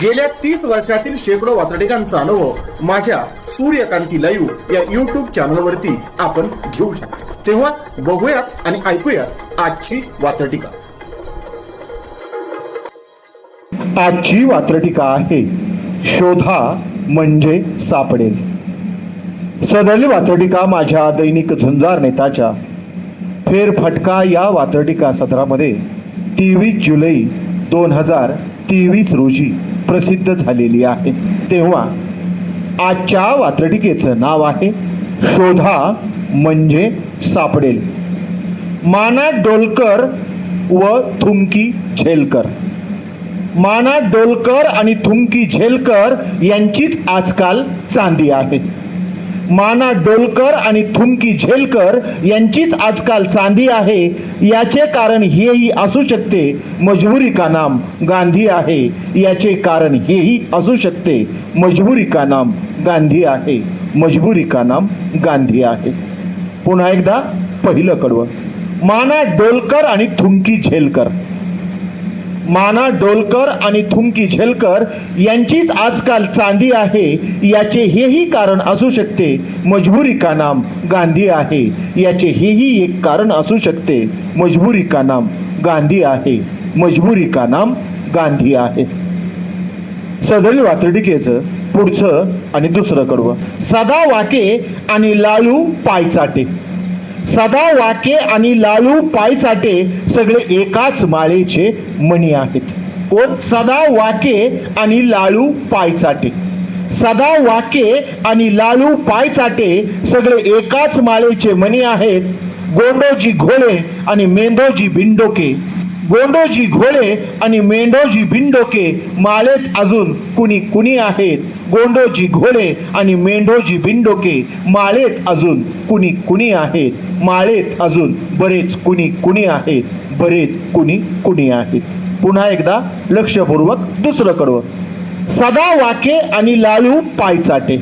गेल्या तीस वर्षातील शेकडो वातडिकांचा अनुभव माझ्या सूर्यकांती लाईव्ह या युट्यूब चॅनलवरती आपण घेऊ शकतो. तेव्हा बघूयात आणि ऐकूयात आजची वातडिका आजची वात्रटिका आहे शोधा म्हणजे सापडेल. सदरली वात्रटिका माझ्या दैनिक झुंजार नेताच्या. फेरफटका या वात्रटिका सत्रामध्ये तेवीस जुलै दोन हजार तेवीस रोजी. प्रसिद्ध झालेली आहे. तेव्हा आजच्या वात्रटिकेचं नाव आहे शोधा म्हणजे सापडेल. माना डोलकर व थुंकी झेलकर. माना डोलकर आणि थुंकी झेलकर यांचीच आजकाल चांदी आहे. माना डोलकर आणि थुंकी झेलकर यांचीच आजकाल चांदी आहे. याचे कारण हेही असू शकते. मजबुरी का नाम? गांधी आहे. याचे कारण हेही असू शकते. मजबुरी का नाम? गांधी आहे. मजबुरी का नाम? गांधी आहे. पुन्हा एकदा पहिलं कडवं. माना डोलकर आणि थुंकी झेलकर. माना डोलकर आणि थुंकी झेलकर यांचीच आजकाल चांदी आहे याचे हेही कारण असू शकते. मजबुरी का नाम गांधी आहे याचे हेही एक कारण असू शकते. मजबुरी का नाम गांधी आहे मजबुरी का नाम गांधी आहे. सदरी वातडिकेचं पुढचं आणि दुसरं कडवं. सदा वाके आणि लालू पायचाटे. सदा वाके आणि लालू पायचाटे सगळे एकाच माळेचे मणी आहेत. कोण सदा वाके आणि लालू पायचाटे सदा वाके आणि लालू पायचाटे सगळे एकाच माळेचे मणी आहेत. गोंडोजी घोळे आणि मेंदोजी भिंडोके गोंडोजी घोळे आणि मेंढोजी भिंडोके माळेत अजून कुणी कुणी आहेत? गोंडोजी घोळे आणि मेंढोजी भिंडोके माळेत अजून कुणी कुणी आहेत? माळेत अजून बरेच कुणी कुणी आहेत? बरेच कुणी कुणी आहेत? पुन्हा एकदा लक्षपूर्वक दुसरं कडवं सदा वाके आणि लालू पायचाटे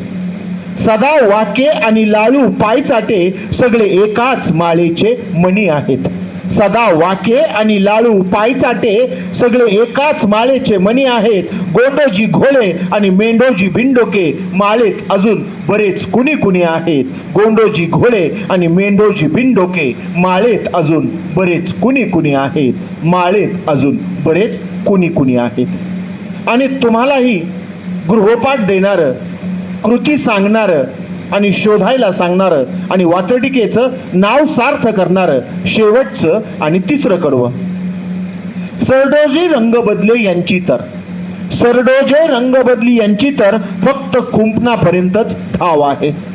सदा वाके आणि लालू पायचाटे सगळे एकाच माळेचे मणी आहेत. सदा वाके आणि लाळू पायचाटे सगळे एकाच माळेचे मणी आहेत. गोंडोजी घोळे आणि मेंढोजी भिंडोके. माळेत अजून बरेच कुणी कुणी आहेत. गोंडोजी घोळे आणि मेंढोजी भिंडोके. माळेत अजून बरेच कुणी कुणी आहेत. माळेत अजून बरेच कुणी कुणी आहेत. आणि तुम्हालाही गृहपाठ देणारं कृती सांगणारं आणि शोधायला सांगणारं आणि वातटिकेचं नाव सार्थ करणारं शेवटचं आणि तिसरं कडवं. सरडोजी रंग बदले यांची तर. सरडोजे रंग बदली यांची तर फक्त कुंपणापर्यंतच धाव आहे.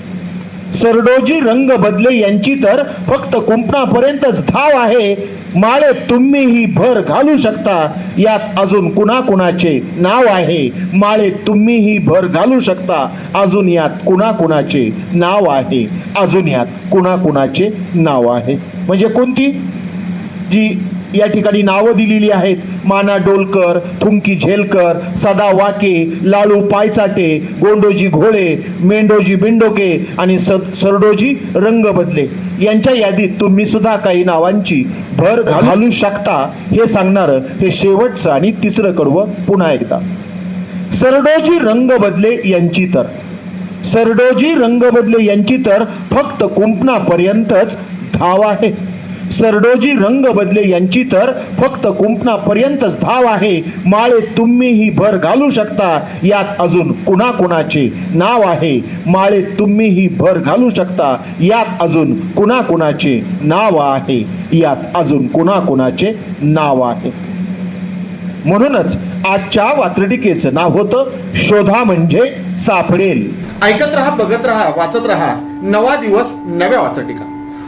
सरडोजी रंग बदले यांची तर फक्त कुंपणापर्यंतच धाव आहे. माळे तुम्हीही भर घालू शकता. यात अजून कुणाकुणाचे नाव आहे? माळे तुम्हीही भर घालू शकता. अजून यात कुणाकुणाचे नाव आहे? अजून यात कुणाकुणाचे नाव आहे? म्हणजे कोणती? जी या ठिकाणी नावं दिलेली आहेत. माना डोलकर थुंकी झेलकर सदा वाके लालू पायचाटे गोंडोजी घोळे मेंढोजी बिंडोके आणि स सरडोजी रंग बदले यांच्या यादीत तुम्ही सुद्धा काही नावांची भर घालू शकता. हे सांगणारं हे शेवटचं आणि तिसरं कडवं पुन्हा एकदा. सरडोजी रंग बदले यांची तर. सरडोजी रंग बदले यांची तर फक्त कुंपणापर्यंतच धाव आहे. सरडोजी रंग बदले यांची तर फक्त कुंपणापर्यंतच धाव आहे. माळे तुम्हीही भर घालू शकता. यात अजून कुणाकुणाचे नाव आहे? माळे तुम्हीही भर घालू शकता. यात अजून कुणाकुणाचे नाव आहे? यात अजून कुणाकुणाचे नाव आहे? म्हणूनच आजच्या वात्रटिकेचं नाव होतं शोधा म्हणजे सापडेल. ऐकत रहा बघत रहा वाचत रहा. नवा दिवस नव्या वात्रटिका.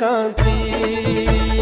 कांसी